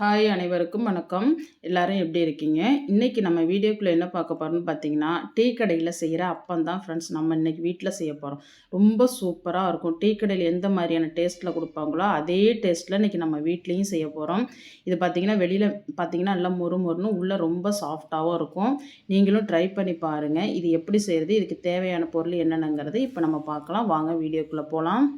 Hi அனைவருக்கும் வணக்கம். எல்லாரும் எப்படி இருக்கீங்க? இன்றைக்கி நம்ம வீடியோக்குள்ளே என்ன பார்க்க போகிறோம்னு பார்த்தீங்கன்னா டீ கடையில் செய்கிற அப்பம் தான் ஃப்ரெண்ட்ஸ் நம்ம இன்றைக்கி வீட்டில் செய்ய போகிறோம் ரொம்ப சூப்பராக இருக்கும். டீ கடையில் எந்த மாதிரியான டேஸ்ட்டில் கொடுப்பாங்களோ அதே டேஸ்ட்டில் இன்றைக்கி நம்ம வீட்லேயும் செய்ய போகிறோம் இது பார்த்திங்கன்னா வெளியில் பார்த்திங்கன்னா நல்லா மொறு மொறுன்னு உள்ளே ரொம்ப சாஃப்டாகவும் இருக்கும். நீங்களும் ட்ரை பண்ணி பாருங்கள் இது எப்படி செய்கிறது இதுக்கு தேவையான பொருள் என்னென்னங்கிறது இப்போ நம்ம பார்க்கலாம். வாங்க வீடியோக்குள்ளே போகலாம்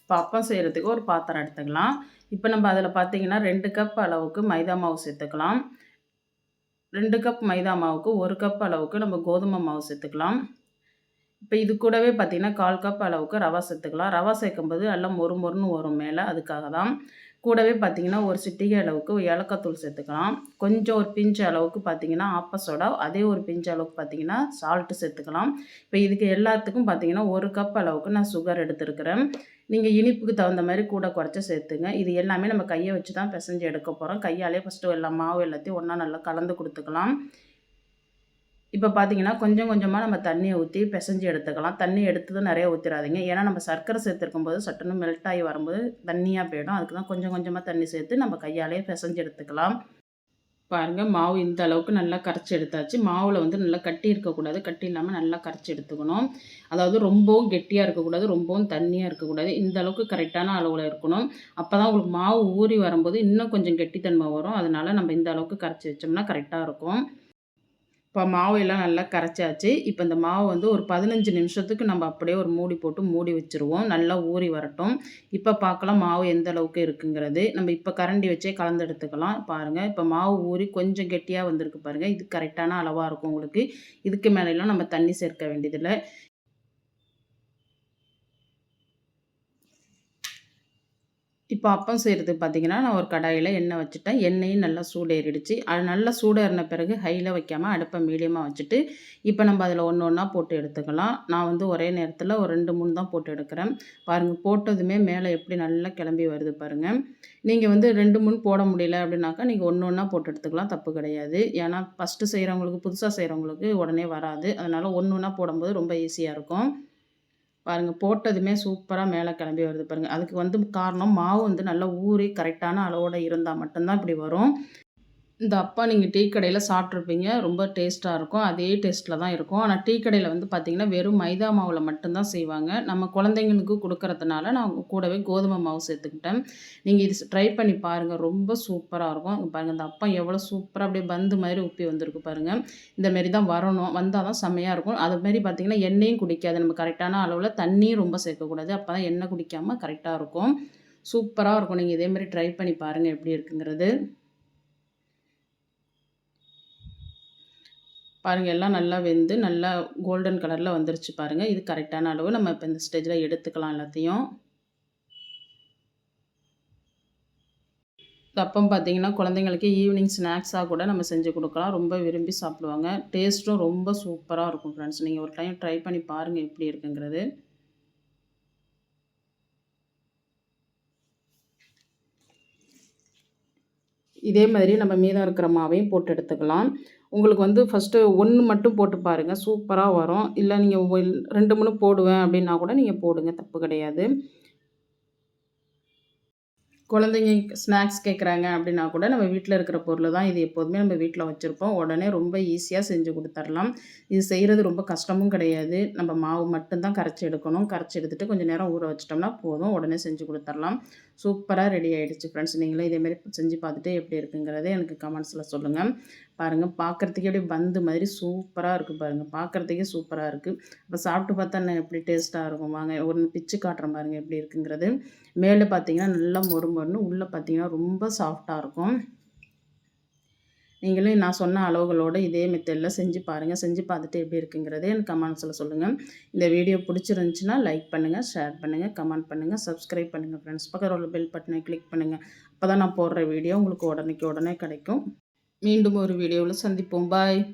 இப்போ அப்பம் செய்கிறதுக்கு ஒரு பாத்திரம் எடுத்துக்கலாம். இப்போ நம்ம அதில் பார்த்திங்கன்னா ரெண்டு கப் அளவுக்கு மைதா மாவு சேர்த்துக்கலாம். ரெண்டு கப் மைதா மாவுக்கு ஒரு கப் அளவுக்கு நம்ம கோதுமை மாவு சேர்த்துக்கலாம். இப்போ இது கூடவே பார்த்திங்கன்னா கால் கப் அளவுக்கு ரவா சேர்த்துக்கலாம். ரவா சேர்க்கும்போது நல்லா மொறு மொறுன்னு வரும் மேலே அதுக்காக தான் கூடவே பார்த்திங்கன்னா ஒரு சிட்டிகை அளவுக்கு ஏலக்காத்தூள் சேர்த்துக்கலாம். கொஞ்சம் ஒரு பிஞ்சு அளவுக்கு பார்த்திங்கன்னா ஆப்ப அதே ஒரு பிஞ்சு அளவுக்கு பார்த்திங்கன்னா சால்ட்டு சேர்த்துக்கலாம். இப்போ இதுக்கு எல்லாத்துக்கும் பார்த்திங்கன்னா ஒரு கப் அளவுக்கு நான் சுகர் எடுத்துருக்கிறேன். நீங்கள் இனிப்புக்கு தகுந்த மாதிரி கூட குறைச்சி சேர்த்துங்க. இது எல்லாமே நம்ம கையை வச்சு தான் பிசைஞ்சு எடுக்க போகிறோம் கையாலே ஃபஸ்ட்டு எல்லா மாவு எல்லாத்தையும் ஒன்றா நல்லா கலந்து கொடுத்துக்கலாம். இப்போ பார்த்தீங்கன்னா கொஞ்சம் கொஞ்சமாக நம்ம தண்ணியை ஊற்றி பிசைஞ்சு எடுத்துக்கலாம். தண்ணி எடுத்ததும் நிறைய ஊற்றிடாதீங்க ஏன்னா நம்ம சர்க்கரை சேர்த்துருக்கும் போது சட்டுன்னு மெல்ட் ஆகி வரும்போது தண்ணியாக போயிடும். அதுக்கு தான் கொஞ்சம் கொஞ்சமாக தண்ணி சேர்த்து நம்ம கையாலேயே பிசைஞ்சு எடுத்துக்கலாம். பாருங்கள் மாவு இந்த அளவுக்கு நல்லா கரைச்சி எடுத்தாச்சு. மாவில் வந்து நல்லா கட்டி இருக்கக்கூடாது. கட்டி இல்லாமல் நல்லா கரைச்சி எடுத்துக்கணும். அதாவது ரொம்பவும் கெட்டியாக இருக்கக்கூடாது. ரொம்பவும் தண்ணியாக இருக்கக்கூடாது. இந்த அளவுக்கு கரெக்டான அளவில் இருக்கணும். அப்போ தான் உங்களுக்கு மாவு ஊறி வரும்போது இன்னும் கொஞ்சம் கெட்டித்தன்மை வரும். அதனால் நம்ம இந்த அளவுக்கு கரைச்சி வச்சோம்னா கரெக்டாக இருக்கும். இப்போ மாவு எல்லாம் நல்லா கரைச்சாச்சு. இப்போ இந்த மாவு வந்து ஒரு பதினஞ்சு நிமிஷத்துக்கு நம்ம அப்படியே ஒரு மூடி போட்டு மூடி வச்சுருவோம். நல்லா ஊறி வரட்டும். இப்போ பார்க்கலாம் மாவு எந்த அளவுக்கு இருக்குங்கிறது. நம்ம இப்போ கரண்டி வச்சே கலந்து எடுத்துக்கலாம். பாருங்கள் இப்போ மாவு ஊறி கொஞ்சம் கெட்டியாக வந்திருக்கு பாருங்கள் இது கரெக்டான அளவாக இருக்கும் உங்களுக்கு. இதுக்கு மேலெலாம் நம்ம தண்ணி சேர்க்க வேண்டியதில்லை. இப்போ அப்பம் செய்கிறது பார்த்தீங்கன்னா நான் ஒரு கடாயில் எண்ணெய் வச்சுட்டேன். எண்ணெயும் நல்லா சூடேறிடுச்சு. அது நல்லா சூடேறின பிறகு ஹையில் வைக்காமல் அடுப்பை மீடியமாக வச்சுட்டு இப்போ நம்ம அதில் ஒன்று ஒன்றா போட்டு எடுத்துக்கலாம். நான் வந்து ஒரே நேரத்தில் ஒரு ரெண்டு மூணு தான் போட்டு எடுக்கிறேன். பாருங்கள் போட்டதுமே மேலே எப்படி நல்லா கிளம்பி வருது பாருங்கள் நீங்கள் வந்து ரெண்டு மூணு போட முடியல அப்படின்னாக்கா நீங்கள் ஒன்று ஒன்றா போட்டு எடுத்துக்கலாம். தப்பு கிடையாது. ஏன்னா ஃபஸ்ட்டு செய்கிறவங்களுக்கு புதுசாக செய்கிறவங்களுக்கு உடனே வராது. அதனால் ஒன்று ஒன்றா போடும்போது ரொம்ப ஈஸியாக இருக்கும். பாருங்கள் போட்டதுமே சூப்பராக மேலே கிளம்பி வருது பாருங்கள் அதுக்கு வந்து காரணம் மாவு வந்து நல்லா ஊறி கரெக்டான அளவோடு இருந்தால் மட்டும்தான் இப்படி வரும். இந்த அப்பா நீங்கள் டீ கடையில் சாப்பிட்ருப்பீங்க ரொம்ப டேஸ்ட்டாக இருக்கும். அதே டேஸ்ட்டில் தான் இருக்கும். ஆனால் டீ கடையில் வந்து பார்த்திங்கன்னா வெறும் மைதா மாவில் மட்டும்தான் செய்வாங்க. நம்ம குழந்தைங்களுக்கு கொடுக்கறதுனால நான் கூடவே கோதுமை மாவு சேர்த்துக்கிட்டேன். நீங்கள் இது ட்ரை பண்ணி பாருங்கள் ரொம்ப சூப்பராக இருக்கும். பாருங்கள் இந்த அப்பா எவ்வளோ சூப்பராக அப்படியே பந்து மாதிரி உப்பி வந்திருக்கு பாருங்கள் இந்தமாரி தான் வரணும். வந்தால் தான் செம்மையாக இருக்கும். அதுமாரி பார்த்திங்கன்னா எண்ணெயும் குடிக்காது. நம்ம கரெக்டான அளவில் தண்ணியும் ரொம்ப சேர்க்கக்கூடாது. அப்போ தான் எண்ணெய் குடிக்காமல் கரெக்டாக இருக்கும். சூப்பராக இருக்கும். நீங்கள் இதேமாதிரி ட்ரை பண்ணி பாருங்கள் எப்படி இருக்குங்கிறது. பாருங்கள் எல்லாம் நல்லா வெந்து நல்லா கோல்டன் கலரில் வந்துருச்சு பாருங்கள் இது கரெக்டான அளவு. நம்ம இப்போ இந்த ஸ்டேஜில் எடுத்துக்கலாம் எல்லாத்தையும். அப்பம் பார்த்திங்கன்னா குழந்தைங்களுக்கு ஈவினிங் ஸ்நாக்ஸாக கூட நம்ம செஞ்சு கொடுக்கலாம். ரொம்ப விரும்பி சாப்பிடுவாங்க. டேஸ்ட்டும் ரொம்ப சூப்பராக இருக்கும் ஃப்ரெண்ட்ஸ் நீங்கள் ஒரு டைம் ட்ரை பண்ணி பாருங்கள் எப்படி இருக்குங்கிறது. இதே மாதிரி நம்ம மீதம் இருக்கிற மாவையும் போட்டு எடுத்துக்கலாம். உங்களுக்கு வந்து ஃபஸ்ட்டு ஒன்று மட்டும் போட்டு பாருங்கள் சூப்பராக வரும். இல்லை நீங்கள் ரெண்டு மூணு போடுவேன் அப்படின்னா கூட நீங்கள் போடுங்க. தப்பு கிடையாது. குழந்தைங்க ஸ்நாக்ஸ் கேட்குறாங்க அப்படின்னா கூட நம்ம வீட்டில் இருக்கிற பொருள் தான் இது எப்போதுமே நம்ம வீட்டில் வச்சுருப்போம். உடனே ரொம்ப ஈஸியாக செஞ்சு கொடுத்துர்லாம். இது செய்கிறது ரொம்ப கஷ்டமும் கிடையாது. நம்ம மாவு மட்டும்தான் கரைச்சி எடுக்கணும். கரைச்சி எடுத்துகிட்டு கொஞ்சம் நேரம் ஊற வச்சிட்டோம்னா போதும். உடனே செஞ்சு கொடுத்துர்லாம். சூப்பராக ரெடி ஆகிடுச்சு ஃப்ரெண்ட்ஸ் நீங்களே இதேமாரி செஞ்சு பார்த்துட்டு எப்படி இருக்குங்கிறதே எனக்கு கமெண்ட்ஸில் சொல்லுங்கள் பாருங்கள் பார்க்குறதுக்கே அப்படியே பந்து மாதிரி சூப்பராக இருக்குது பாருங்கள் பார்க்குறதுக்கே சூப்பராக இருக்குது அப்போ சாப்பிட்டு பார்த்தா என்ன எப்படி டேஸ்ட்டாக இருக்கும்? வாங்க ஒன்று பிச்சு காட்டுறேன் பாருங்கள் எப்படி இருக்குங்கிறது. மேலே பார்த்தீங்கன்னா நல்லா மொறுமொருன்னு உள்ளே பார்த்தீங்கன்னா ரொம்ப சாஃப்டாக இருக்கும். நீங்களும் நான் சொன்ன அளவுகளோடு இதே மெத்தடில் செஞ்சு பாருங்கள் செஞ்சு பார்த்துட்டு எப்படி இருக்குங்கிறதே எனக்கு கமெண்ட்ஸில் சொல்லுங்கள் இந்த வீடியோ பிடிச்சிருந்துச்சின்னா லைக் பண்ணுங்கள் ஷேர் பண்ணுங்கள் கமெண்ட் பண்ணுங்கள் சப்ஸ்கிரைப் பண்ணுங்கள் ஃப்ரெண்ட்ஸ் பக்கத்தில் உள்ள பெல் பட்டனை கிளிக் பண்ணுங்கள் அப்போ தான் நான் போடுற வீடியோ உங்களுக்கு உடனேக்கு உடனே கிடைக்கும். மீண்டும் ஒரு வீடியோவில் சந்திப்போம். பாய்